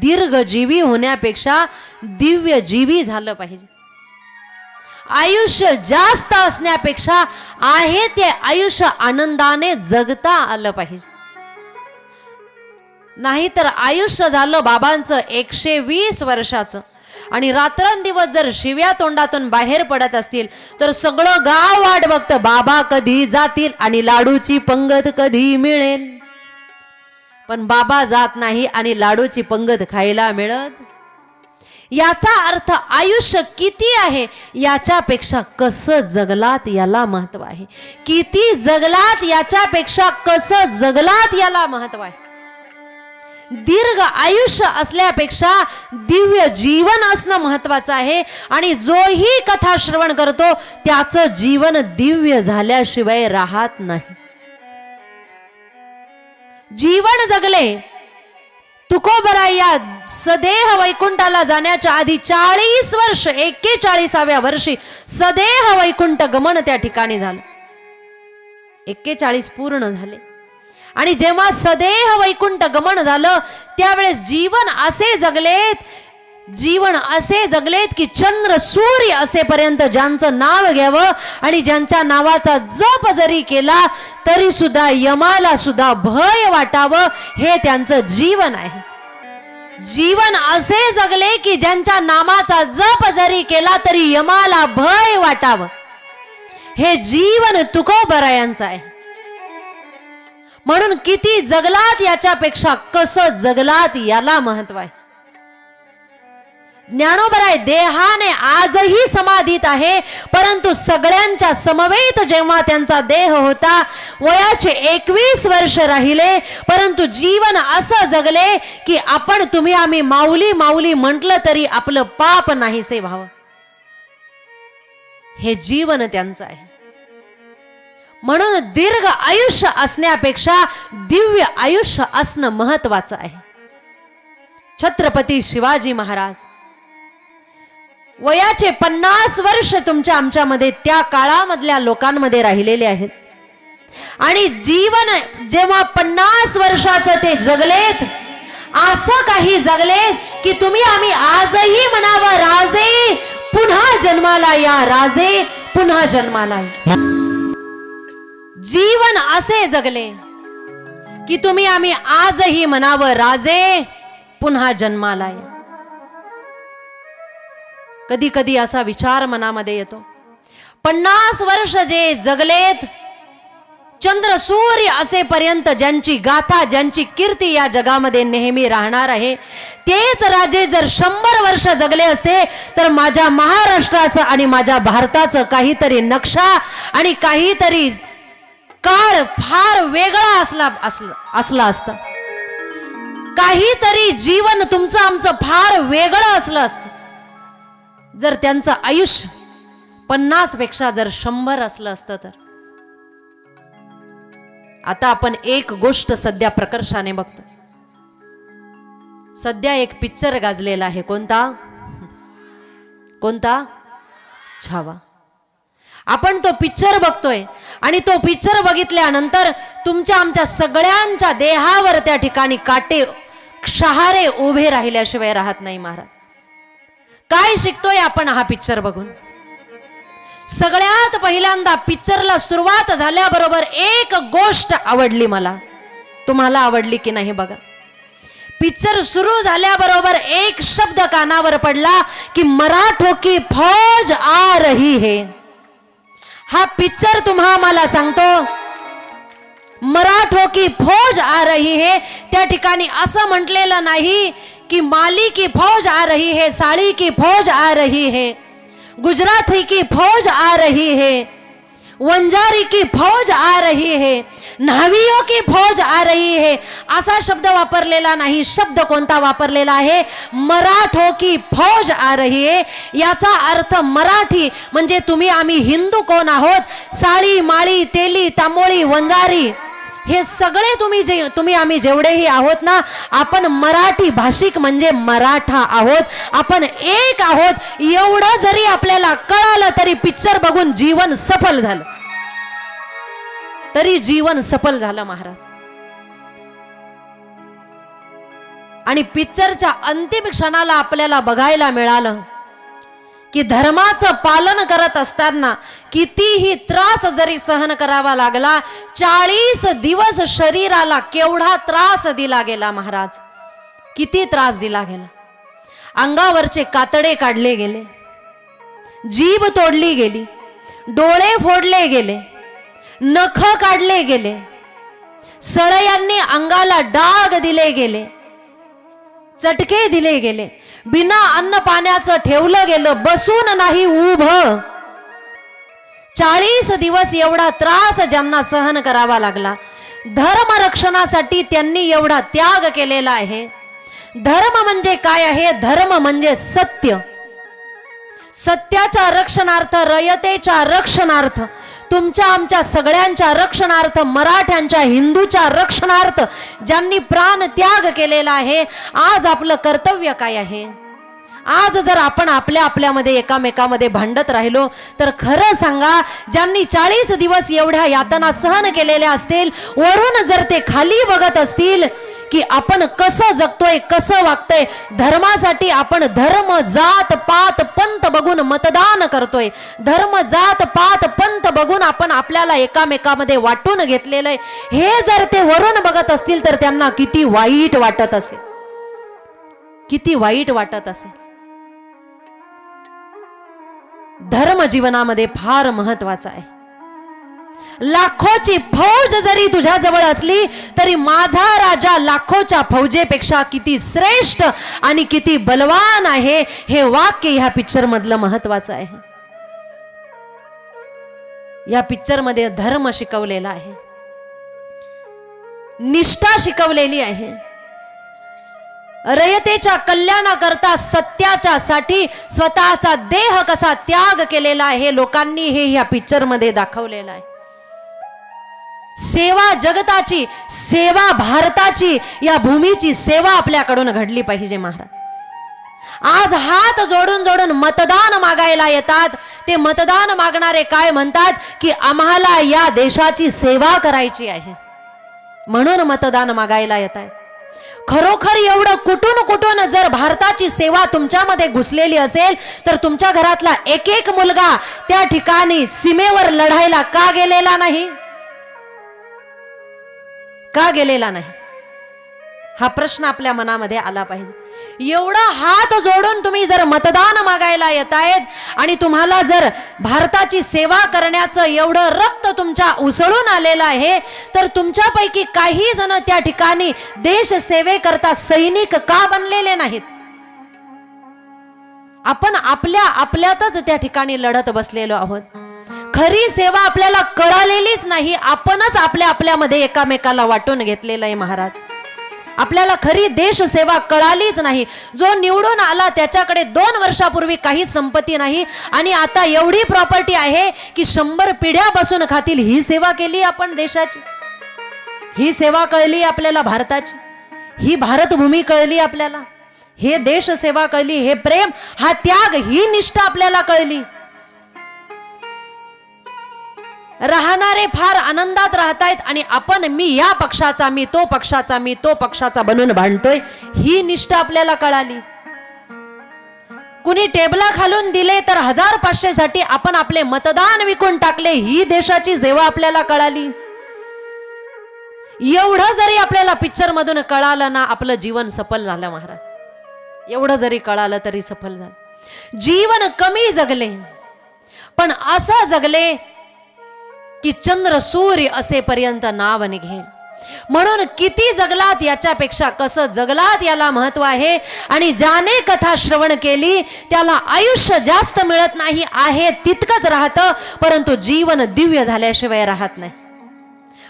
दीर्घजीवी होण्यापेक्षा दिव्य जीवी झालं पाहिजे. आयुष्य जास्त असण्यापेक्षा आहे ते आयुष्य आनंदाने जगता आलं पाहिजे. नाहीतर आयुष्य झालं बाबांचं एकशे वीस वर्षाचं. आणि रात्रंदिवस जर शिव्या तोंडातून बाहेर पडत असतील तर सगळं गाव वाट बघतं बाबा कधी जातील आणि लाडूची पंगत कधी मिळेल. पण बाबा जात नाही आणि लाडूची पंगत खायला मिळत? याचा अर्थ आयुष्य किती आहे? याच्यापेक्षा कसं जगलात याला महत्त्व आहे. किती जगलात याच्यापेक्षा कसं जगलात याला महत्त्व आहे. दीर्घ आयुष्य असल्यापेक्षा दिव्य जीवन असणं महत्वाचं आहे. आणि जोही कथा श्रवण करतो त्याचं जीवन दिव्य झाल्याशिवाय राहत नाही. जीवन जगले. तुकोबराया सदेह वैकुंठाला जाण्याच्या आधी चाळीस वर्ष एक्केचाळीसाव्या वर्षी सदेह वैकुंठ गमन त्या ठिकाणी झालं. एक्केचाळीस पूर्ण झाले. आणि जेव्हा सदेह वैकुंठ गमन झालं त्यावेळेस जीवन असे जगलेत जीवन असे जगलेत की चंद्र सूर्य असेपर्यंत ज्यांचं नाव घ्यावं आणि ज्यांच्या नावाचा जप जरी केला तरी सुद्धा यमाला सुद्धा भय वाटावं हे त्यांचं जीवन आहे. जीवन असे जगले की ज्यांच्या नामाचा जप जरी केला तरी यमाला भय वाटावं. हे जीवन तुकोबरायांचं आहे. म्हणून किती जगलात याच्यापेक्षा कसं जगलात याला महत्त्व आहे. ज्ञानोबराय देहाने आजही समाधीत आहे परंतु सगळ्यांच्या समवेत जेव्हा त्यांचा देह होता वयाचे एकवीस वर्ष राहिले परंतु जीवन असं जगले की आपण तुम्ही आम्ही माऊली माऊली म्हटलं तरी आपलं पाप नाहीसे व्हावं. हे जीवन त्यांचं आहे. म्हणून दीर्घ आयुष्य असण्यापेक्षा दिव्य आयुष्य असणं महत्वाचं आहे. छत्रपती शिवाजी महाराज वयाचे पन्नास वर्ष तुमच्या आमच्यामध्ये त्या काळामधल्या लोकांमध्ये राहिलेले आहेत. आणि जीवन जेव्हा पन्नास वर्षाचं ते जगलेत असं काही जगलेत की तुम्ही आम्ही आजही म्हणावं राजे पुन्हा जन्माला या राजे पुन्हा जन्माला जीवन असे जगले की तुम्ही आम्ही आजही म्हणावं राजे पुन्हा जन्माला या. कधी कधी असा विचार मनामध्ये येतो. पन्नास वर्ष जे जगलेत चंद्र सूर्य असेपर्यंत ज्यांची गाथा ज्यांची कीर्ती या जगामध्ये नेहमी राहणार आहे तेच राजे जर शंभर वर्ष जगले असते तर माझ्या महाराष्ट्राचं आणि माझ्या भारताचं काहीतरी नक्षा आणि काहीतरी काळ फार वेगळा असला असला असला असता. काहीतरी जीवन तुमचं आमचं फार वेगळं असलं असतं. जर त्यांचं आयुष्य पन्नासपेक्षा जर शंभर असलं असतं तर? आता आपण एक गोष्ट सध्या प्रकर्षाने बघतो सध्या एक पिक्चर गाजलेला आहे. कोणता? कोणता? छावा. आपण तो पिक्चर बघतोय आणि तो पिक्चर बघितल्यानंतर तुमच्या आमच्या सगळ्यांच्या देहावर त्या ठिकाणी काटे क्षहारे उभे राहिल्याशिवाय राहत नाही महाराज. काय शिकतोय आपण हा पिक्चर बघून? सगळ्यात पहिल्यांदा पिक्चरला सुरुवात झाल्याबरोबर एक गोष्ट आवडली मला. तुम्हाला आवडली की नाही बघा? पिक्चर सुरू झाल्याबरोबर एक शब्द कानावर पडला की मराठो की फौज आ रही है. हा पिक्चर तुम्हा मला सांगतो. मराठो की फौज आ रही है. त्या ठिकाणी असं म्हटलेलं नाही की माली की फौज आ रही है साड़ी की फौज आ रही है गुजराती की फौज आ रही है वंजारी की फौज आ रही है न्हावियों की फौज आ रही है। असा शब्द वापरलेला नाही शब्द कोणता वापरलेला आहे? मराठो की फौज आ रही है याचा अर्थ मराठी म्हणजे तुम्ही आम्ही हिंदू कोण आहोत? साळी माळी तेली तांबोळी वंजारी हे सगळे तुम्ही जे तुम्ही आम्ही जेवढेही आहोत ना आपण मराठी भाषिक म्हणजे मराठा आहोत. आपण एक आहोत. एवढं जरी आपल्याला कळालं तरी पिक्चर बघून जीवन सफल झालं. तरी जीवन सफल झालं महाराज. आणि पिक्चरच्या अंतिम क्षणाला आपल्याला बघायला मिळालं. की धर्माचं पालन करत असताना कितीही त्रास जरी सहन करावा लागला चाळीस दिवस शरीराला केवढा त्रास दिला गेला महाराज? किती त्रास दिला गेला? अंगावरचे कातडे काढले गेले जीभ तोडली गेली डोळे फोडले गेले नख काढले गेले सळयांनी अंगाला डाग दिले गेले चटके दिले गेले बिना अन्न पाण्याचं ठेवलं गेलं बसून नाही उभ. चाळीस दिवस एवढा त्रास ज्यांना सहन करावा लागला. धर्म रक्षणासाठी त्यांनी एवढा त्याग केलेला आहे. धर्म म्हणजे काय आहे? धर्म म्हणजे सत्य. सत्याच्या रक्षणार्थ रयतेच्या रक्षणार्थ. तुमच्या आमच्या सगळ्यांच्या रक्षणार्थ मराठ्यांच्या हिंदूच्या रक्षणार्थ ज्यांनी प्राण त्याग केलेला आहे आज आपलं कर्तव्य काय आहे? आज जर आपण आपल्या आपल्यामध्ये एकामेकामध्ये भांडत राहिलो तर खरं सांगा ज्यांनी चाळीस दिवस एवढ्या यातना सहन केलेल्या असतील वरून जर ते खाली बघत असतील की आपण कसं जगतोय कसं वागतोय धर्मासाठी आपण धर्म जात पात पंत बघून मतदान करतोय. धर्म जात पात पंत बघून आपण आपल्याला एकामेकामध्ये वाटून घेतलेलं आहे. हे जर ते वरून बघत असतील तर त्यांना किती वाईट वाटत असेल. किती वाईट वाटत असेल. धर्म जीवनामध्ये फार महत्त्वाचा आहे. लाखोची फौज जरी तुझ्या जवळ असली तरी माझा राजा लाखोच्या फौजेपेक्षा किती श्रेष्ठ आणि किती बलवान आहे हे वाक्य ह्या पिक्चर मधलं महत्वाचं आहे. या पिक्चरमध्ये धर्म शिकवलेला आहे. निष्ठा शिकवलेली आहे. रयतेच्या कल्याणाकरता सत्याच्या साठी स्वतःचा देह कसा त्याग केलेला आहे लोकांनी हे ह्या पिक्चरमध्ये दाखवलेलं आहे. सेवा जगताची सेवा भारताची या भूमीची सेवा आपल्याकडून घडली पाहिजे महाराज. आज हात जोडून जोडून मतदान मागायला येतात. ते मतदान मागणारे काय म्हणतात? की आम्हाला या देशाची सेवा करायची आहे. म्हणून मतदान मागायला येत आहे. खरोखर एवढं कुठून कुठून जर भारताची सेवा तुमच्यामध्ये घुसलेली असेल तर तुमच्या घरातला एक एक मुलगा त्या ठिकाणी सीमेवर लढायला का गेलेला नाही? का गेलेला नाही? हा प्रश्न आपल्या मनामध्ये आला पाहिजे. एवढा हात जोडून तुम्ही जर मतदान मागायला येत आहेत आणि तुम्हाला जर भारताची सेवा करण्याचं एवढं रक्त तुमच्या उसळून आलेलं आहे तर तुमच्यापैकी काही जण त्या ठिकाणी देश सेवेकरता सैनिक का बनलेले नाहीत? आपण आपल्या आपल्यातच त्या ठिकाणी लढत बसलेलो आहोत. खरी सेवा आपल्याला कळालेलीच नाही आपणच आपल्या आपल्यामध्ये एकामेकाला वाटून घेतलेलं आहे महाराज. आपल्याला खरी देशसेवा कळालीच नाही. जो निवडून आला त्याच्याकडे दोन वर्षापूर्वी काही संपत्ती नाही. आणि आता एवढी प्रॉपर्टी आहे की शंभर पिढ्या बसून खातील ही सेवा केली आपण देशाची. ही सेवा कळली आपल्याला भारताची. ही भारतभूमी कळली आपल्याला. हे देशसेवा कळली हे प्रेम हा त्याग ही निष्ठा आपल्याला कळली. राहणारे फार आनंदात राहतायत आणि आपण मी या पक्षाचा मी तो पक्षाचा मी तो पक्षाचा बनून भांडतोय ही निष्ठा आपल्याला कळाली. कुणी टेबला खालून दिले तर हजार पाचशे साठी आपण आपले मतदान विकून टाकले ही देशाची सेवा आपल्याला कळाली. एवढं जरी आपल्याला पिक्चर मधून कळालं ना आपलं जीवन सफल झालं महाराज. एवढं जरी कळालं तरी सफल झालं. जीवन कमी जगले पण असं जगले की चंद्र सूर्य असेपर्यंत नाव निघेल म्हणून किती जगलात याच्यापेक्षा कसं जगलात याला महत्त्व आहे? आणि ज्याने कथा श्रवण केली त्याला आयुष्य जास्त मिळत नाही आहे तितकंच राहतं परंतु जीवन दिव्य झाल्याशिवाय राहत नाही.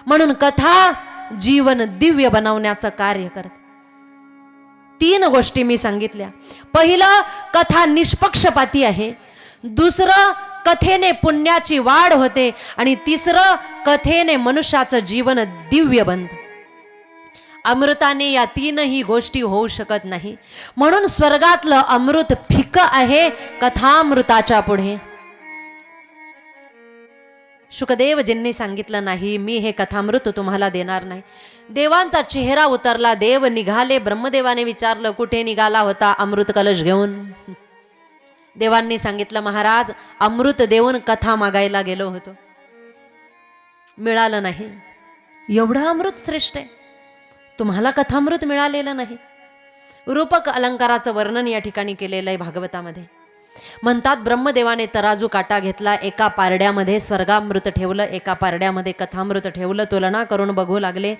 म्हणून कथा जीवन दिव्य बनवण्याचं कार्य करत. तीन गोष्टी मी सांगितल्या. पहिलं कथा निष्पक्षपाती आहे. दुसरं कथेने पुण्याची वाढ होते आणि तिसरं कथेने मनुष्याचं जीवन दिव्य बनतं. अमृताने या तीनही गोष्टी होऊ शकत नाही. म्हणून स्वर्गातलं अमृत फिक आहे कथामृताच्या पुढे. शुकदेवजींनी सांगितलं नाही मी हे कथामृत तुम्हाला देणार नाही. देवांचा चेहरा उतरला देव निघाले. ब्रह्मदेवाने विचारलं कुठे निघाला होता अमृत कलश घेऊन? देवांनी सांगितलं महाराज अमृत देऊन कथा मागायला गेलो होतो. मिळालं नाही. एवढं अमृत श्रेष्ठ आहे. तुम्हाला कथामृत मिळालेलं नाही. रूपक अलंकाराचं वर्णन या ठिकाणी केलेलं आहे भागवतामध्ये. म्हणतात ब्रह्मदेवाने तराजू काटा घेतला एका पारड्यामध्ये स्वर्गामृत ठेवलं एका पारड्यामध्ये कथामृत ठेवलं तुलना करून बघू लागले.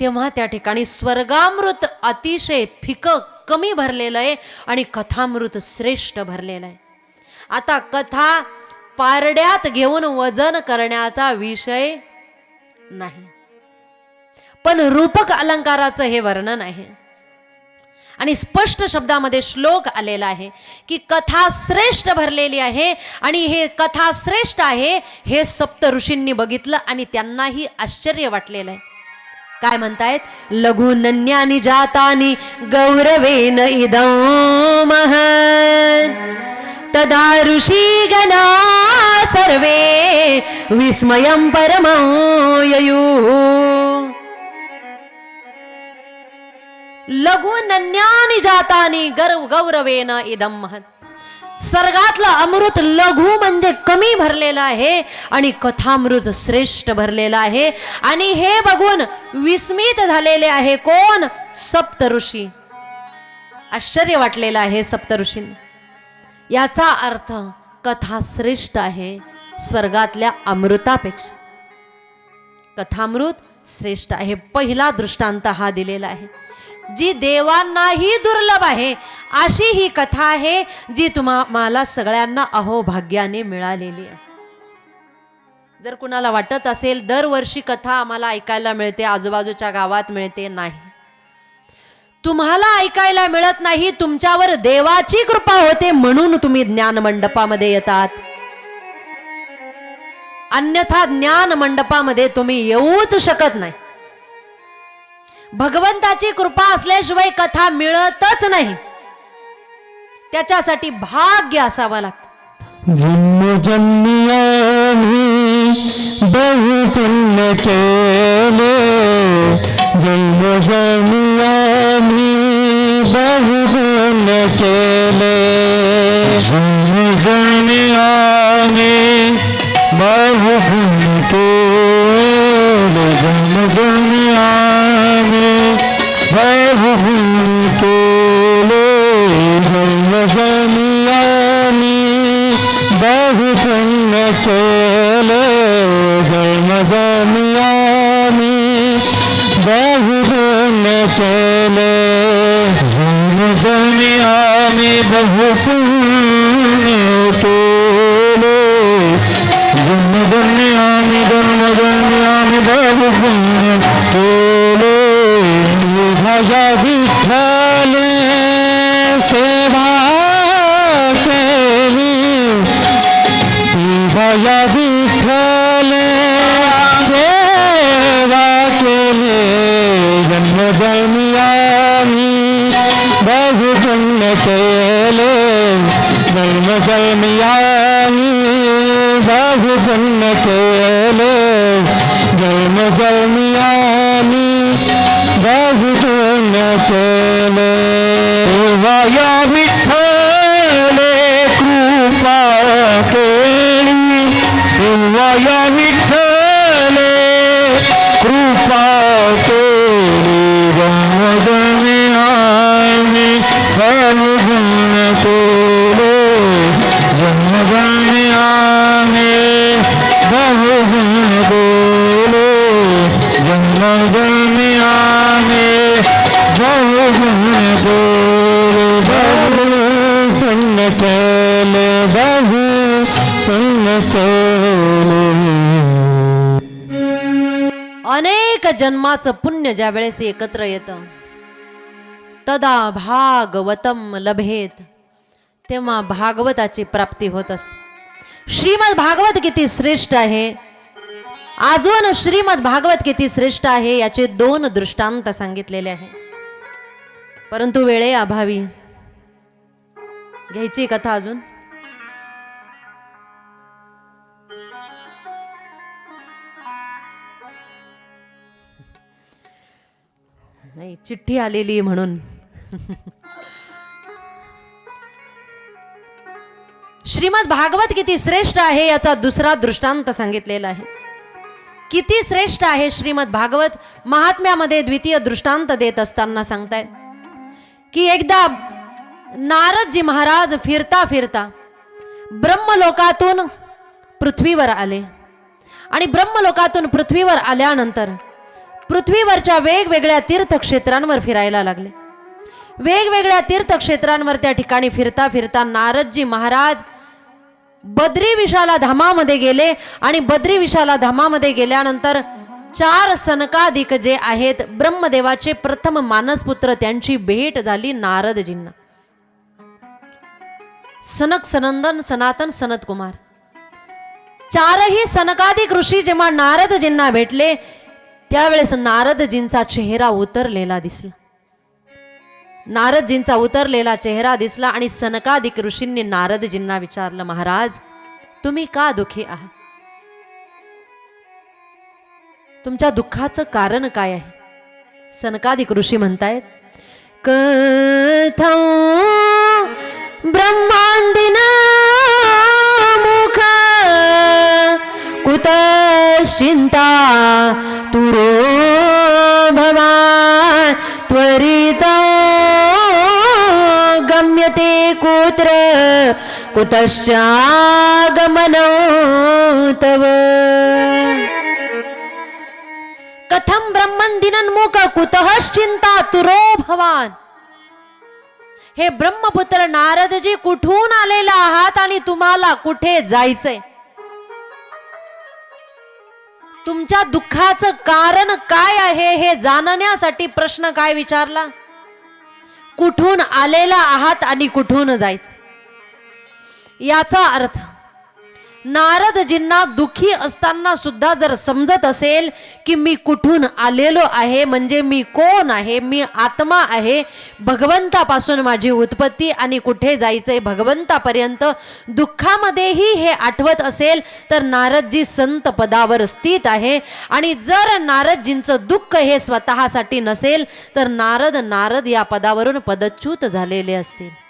तेव्हा त्या ठिकाणी स्वर्गामृत अतिशय फिकं कमी भरलेलं आहे आणि कथामृत श्रेष्ठ भरलेलं आहे. आता कथा पारड्यात घेऊन वजन करण्याचा विषय नाही. पण रूपक अलंकाराचं हे वर्णन आहे. आणि स्पष्ट शब्दामध्ये श्लोक आलेला आहे की कथा श्रेष्ठ भरलेली आहे आणि हे कथा श्रेष्ठ आहे हे सप्त ऋषींनी बघितलं आणि त्यांनाही आश्चर्य वाटलेलं आहे. काय म्हणतायत? लघुनन्यानी जातानी गौरवेन इदं मह तदा ऋषीगणा सर्वे विस्मयं परमं ययुः। लघुनन्यानी जातानी गर्व गौरवेन इदं महत्। स्वर्गातलं अमृत लघु म्हणजे कमी भरलेलं आहे आणि कथामृत श्रेष्ठ भरलेलं आहे. आणि हे बघून विस्मित झालेले आहे कोण? सप्तऋषी. आश्चर्य वाटलेलं आहे सप्तऋषींना. याचा अर्थ कथा श्रेष्ठ आहे स्वर्गातल्या अमृतापेक्षा. कथामृत श्रेष्ठ आहे पहिला दृष्टांत हा दिलेला आहे. जी देवांनाही दुर्लभ आहे अशी ही कथा आहे जी तुम्हाला सगळ्यांना अहोभाग्याने मिळालेली आहे. जर कुणाला वाटत असेल दरवर्षी कथा आम्हाला ऐकायला मिळते आजूबाजूच्या गावात मिळते नाही. तुम्हाला ऐकायला मिळत नाही तुमच्यावर देवाची कृपा होते म्हणून तुम्ही ज्ञान मंडपामध्ये येतात. अन्यथा ज्ञान मंडपामध्ये तुम्ही येऊच शकत नाही. भगवंताची कृपा असल्याशिवाय कथा मिळतच नाही. त्याच्यासाठी भाग्य असावं लागतं. जन्म जन्मी বহু बहु पुण्य अनेक जन्माचं पुण्य ज्या वेळेस एकत्र येतं तदा भागवतम लभेत तेव्हा भागवताची प्राप्ती होत असते. श्रीमद भागवत किती श्रेष्ठ आहे? अजून श्रीमद भागवत किती श्रेष्ठ आहे याचे दोन दृष्टांत सांगितलेले आहे. परंतु वेळे अभावी. घ्यायची कथा अजून? नाही चिठ्ठी आलेली म्हणून. श्रीमद भागवत किती श्रेष्ठ आहे याचा दुसरा दृष्टांत सांगितलेला आहे. किती श्रेष्ठ आहे श्रीमद भागवत? महात्म्यामध्ये द्वितीय दृष्टांत देत असताना सांगतायत. की एकदा नारदजी महाराज फिरता फिरता ब्रह्मलोकातून पृथ्वीवर आले. आणि ब्रह्मलोकातून पृथ्वीवर आल्यानंतर पृथ्वीवरच्या वेगवेगळ्या तीर्थक्षेत्रांवर फिरायला लागले. वेगवेगळ्या तीर्थक्षेत्रांवर त्या ठिकाणी फिरता फिरता नारदजी महाराज बद्री विशाला धामामध्ये गेले आणि बद्री विशाला धामामध्ये गेल्यानंतर चार सनकाधिक जे आहेत ब्रह्मदेवाचे प्रथम मानसपुत्र त्यांची भेट झाली नारदजींना. सनक सनंदन सनातन सनत कुमार चारही सनकाधिक ऋषी जेव्हा नारदजींना भेटले त्यावेळेस नारदजींचा चेहरा उतरलेला दिसला. नारदजींचा उतरलेला चेहरा दिसला आणि सनकादिक ऋषींनी नारदजींना विचारलं महाराज तुम्ही का दुखी आहात? तुमच्या दुःखाचं कारण काय आहे? सनकादिक ऋषी म्हणतायत कथं ब्रह्मांदिन कुतश्चागमनो तव कथम ब्रह्मंदिनन्मुख कुतश्चिंता तुरो भवान। हे ब्रह्मपुत्र नारदजी कुठून आलेला आहात आणि तुम्हाला कुठे जायचंय? तुमच्या दुःखाचं कारण काय आहे हे जाणण्यासाठी प्रश्न काय विचारला? कुठून आलेला आहात आणि कुठून जायचं याचा अर्थ नारदजींना दुखी असताना सुद्धा जर समजत असेल की मी कुठून आलेलो आहे म्हणजे मी कोण आहे मी आत्मा आहे भगवंतापासून माझी उत्पत्ती आणि कुठे जायचंय भगवंतापर्यंत दुःखामध्येही हे आठवत असेल तर नारदजी संत पदावर स्थित आहे. आणि जर नारदजींचं दुःख हे स्वतःसाठी नसेल तर नारद नारद या पदावरून पदच्युत झालेले असतील.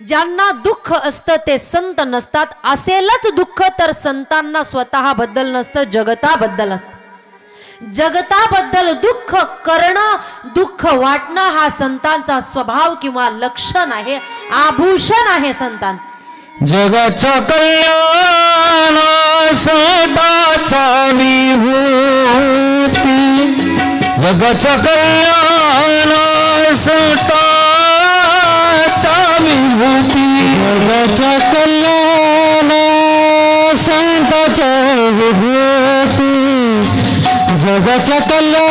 ज्यांना दुःख असतं ते संत नसतात. असेलच दुःख तर संतांना स्वतःबद्दल नसतं जगताबद्दल असतं. जगताबद्दल दुःख करणं दुःख वाटणं हा संतांचा स्वभाव किंवा लक्षण आहे आभूषण आहे संतांचं. जगाच्या कल्याणासाठीच्या जगाच्या कल्याण जगाच्या कल्याणासाठीच्या विभूती जगाच्या कल्याणासाठीच्या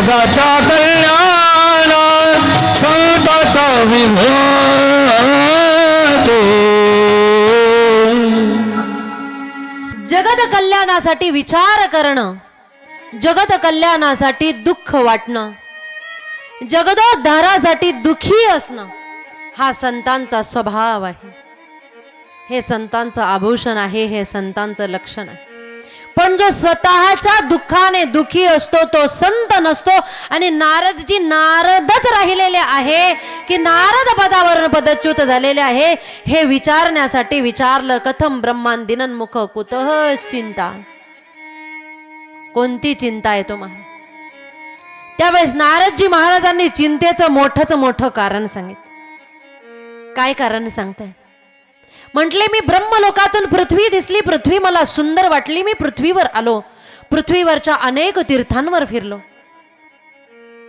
जगाच्या कल्याणा संताचा विभो जगत कल्याणासाठी विचार करणं जगत कल्याणासाठी दुःख वाटणं जगदोद्धारासाठी दुखी असणं हा संतांचा स्वभाव आहे. हे संतांचं आभूषण आहे हे संतांचं लक्षण आहे. पण जो स्वतःच्या दुःखाने दुखी असतो तो संत नसतो. आणि नारदजी नारदच राहिलेले आहे की नारद पदावरून पदच्युत झालेले आहे हे विचारण्यासाठी विचारलं कथम ब्रह्मान मुख कुतः चिंता? कोणती चिंता आहे तुम्हाला त्यावेळेस नारदजी महाराजांनी चिंतेचं मोठंच मोठं कारण सांगितलं. काय कारण सांगताय? म्हटले मी ब्रह्मलोकातून पृथ्वी दिसली पृथ्वी मला सुंदर वाटली मी पृथ्वीवर आलो पृथ्वीवरच्या अनेक तीर्थांवर फिरलो.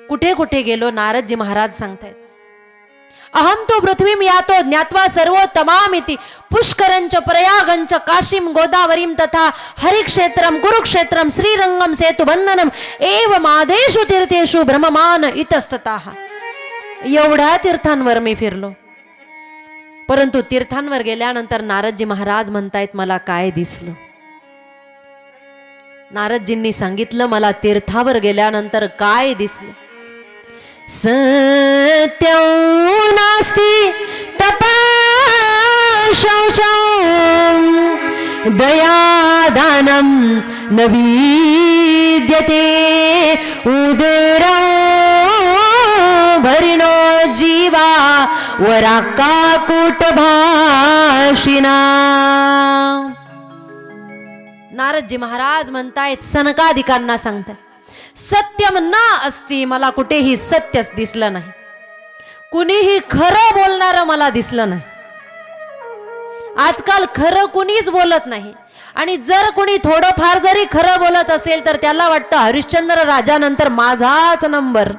कुठे कुठे गेलो नारदजी महाराज सांगतायत. अहम तो पृथ्वी यातो ज्ञात्वा सर्व तमामिति पुष्करंच प्रयागंच काशीम गोदावरीम तथा हरिक्षेत्रम कुरुक्षेत्रम श्रीरंगम सेतुबंधनम एव मादेषु तीर्थेषु भ्रममान इतस्ततः. एवढ्या तीर्थांवर मी फिरलो. परंतु तीर्थांवर गेल्यानंतर नारदजी महाराज म्हणतायत मला काय दिसलं? नारदजींनी सांगितलं मला तीर्थावर गेल्यानंतर काय दिसलं? सत्यं नास्ती तपा शौचं दयादानं न विद्यते भरिणो जीवा वराकाकुटभाषिणा नारदजी महाराज म्हणतायत सनकाधिकांना सांगताय सत्यम ना असती मला कुठेही सत्यच दिसलं नाही. कुणीही खरं बोलणारं मला दिसलं नाही. आजकाल खरं कुणीच बोलत नाही. आणि जर कुणी थोडंफार जरी खरं बोलत असेल तर त्याला वाटतं हरिश्चंद्र राजानंतर माझाच नंबर.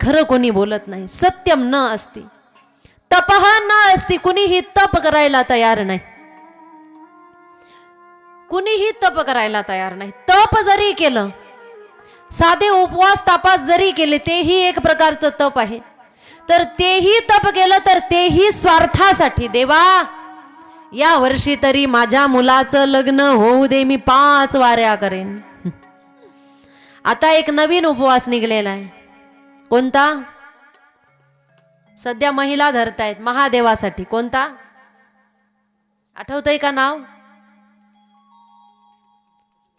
खरं कोणी बोलत नाही. सत्यम न असती. तपह न असती कुणीही तप करायला तयार नाही. कुणीही तप करायला तयार नाही. तप जरी केलं साधे उपवास तापास जरी केले तेही एक प्रकारचं तप आहे. तर तेही तप केलं तर तेही स्वार्थासाठी. देवा या वर्षी तरी माझ्या मुलाचं लग्न होऊ दे मी पाच वाऱ्या करेन. आता एक नवीन उपवास निघलेला आहे. कोणता? सध्या महिला धरतायत महादेवासाठी. कोणता? आठवतंय का नाव?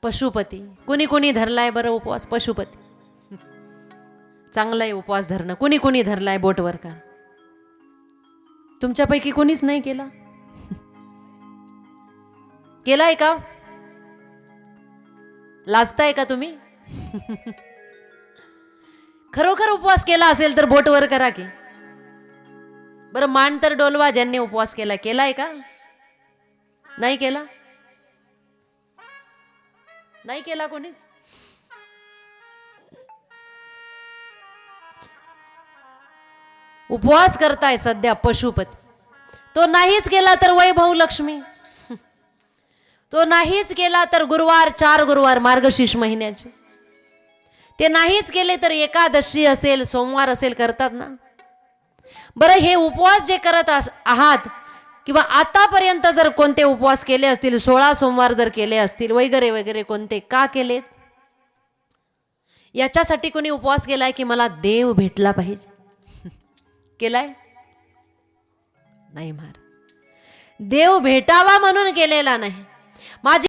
पशुपती. कुणी कुणी धरलाय बरं उपवास? पशुपती. चांगलाय आहे उपवास धरणं. कुणी कुणी धरलाय बोटवर का? तुमच्यापैकी कुणीच नाही केला? केलाय का? लाजताय का तुम्ही? खरोखर उपवास केला असेल तर बोटवर करा की. बरं मान तर डोलवा ज्यांनी उपवास केला. केलाय का? नाही केला? नाही केला कोणीच? उपवास करताय सध्या पशुपती. तो नाहीच केला तर वैभव लक्ष्मी. तो नाहीच केला तर गुरुवार चार गुरुवार मार्गशीर्ष महिन्याचे. ते नाहीच केले तर एकादशी असेल सोमवार असेल करतात ना? बरं हे उपवास जे करत आहात किंवा आतापर्यंत जर कोणते उपवास केले असतील सोळा सोमवार जर केले असतील वगैरे वगैरे कोणते का केलेत? याच्यासाठी कोणी उपवास केलाय की मला देव भेटला पाहिजे? केलाय? नाही मार. देव भेटावा म्हणून केलेला नाही. माझी